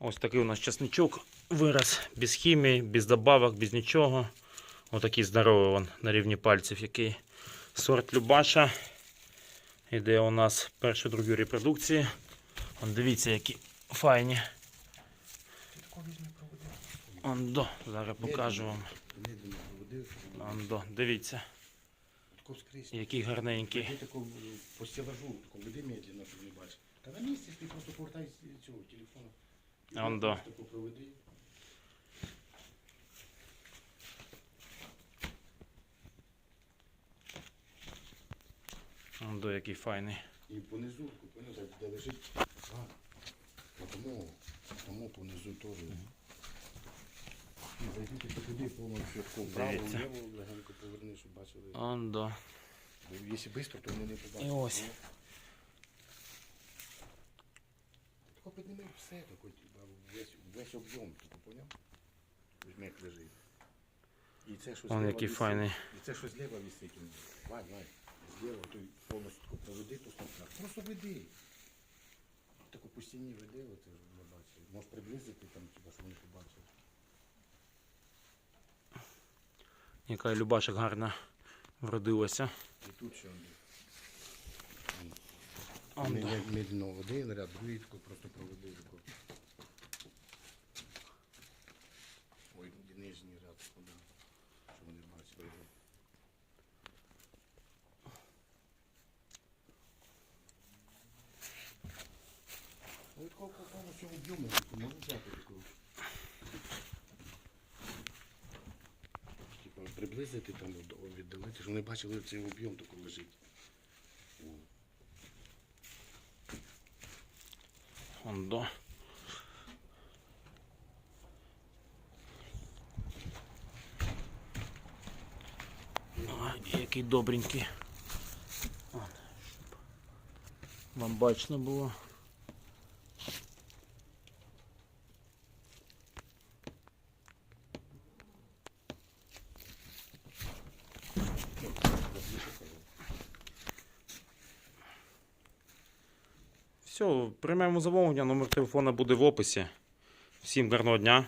Ось такий у нас часничок вирос без хімії, без добавок, без нічого. Отакий здоровий він на рівні пальців, який сорт Любаша. Іде у нас перші другі репродукції. Вон, дивіться, які файні. Ондо, зараз покажу вам. Ондо, дивіться, який гарненький. Тако по стелажу, веди медленно, щоб не бачив. Та на місці ти просто повертай цього телефону. Он да. Проведи. Ондо, який файний. І понизу, поняв, так, де лежить. А, тому, тому понизу теж. І зайди ти туди повністю вправо, Дивіться. вліво, легенько поверни, щоб бачили. Бо Якщо швидко, то вони не побачать. І ось. Тако підніми все, тако, весь, весь об'єм, поняв? Візьми, лежить. І це що Он який висить. файний. І це що зліва висить. Вань, Вань, зліва, то повністю тако проведи, то стоп. Просто веди. Тако по стіні веди, оце ж не бачив. Можеш приблизити там, типа, щоб вони побачили. Яка Любашик гарна вродилася. І тут ще он. Ондо. Мед- Медленно один ряд, другий просто проведи. Тако. Ой, нижній ряд сюди, щоб вони бачили. Від кого повністю об'єму, можу взяти таку. Приблизити там, від- віддалити, щоб вони бачили цей об'єм тако лежить. Ондо. Ой, який добренький. Вам бачно було. Все, приймемо замовлення, номер телефона буде в описі. Всім гарного дня.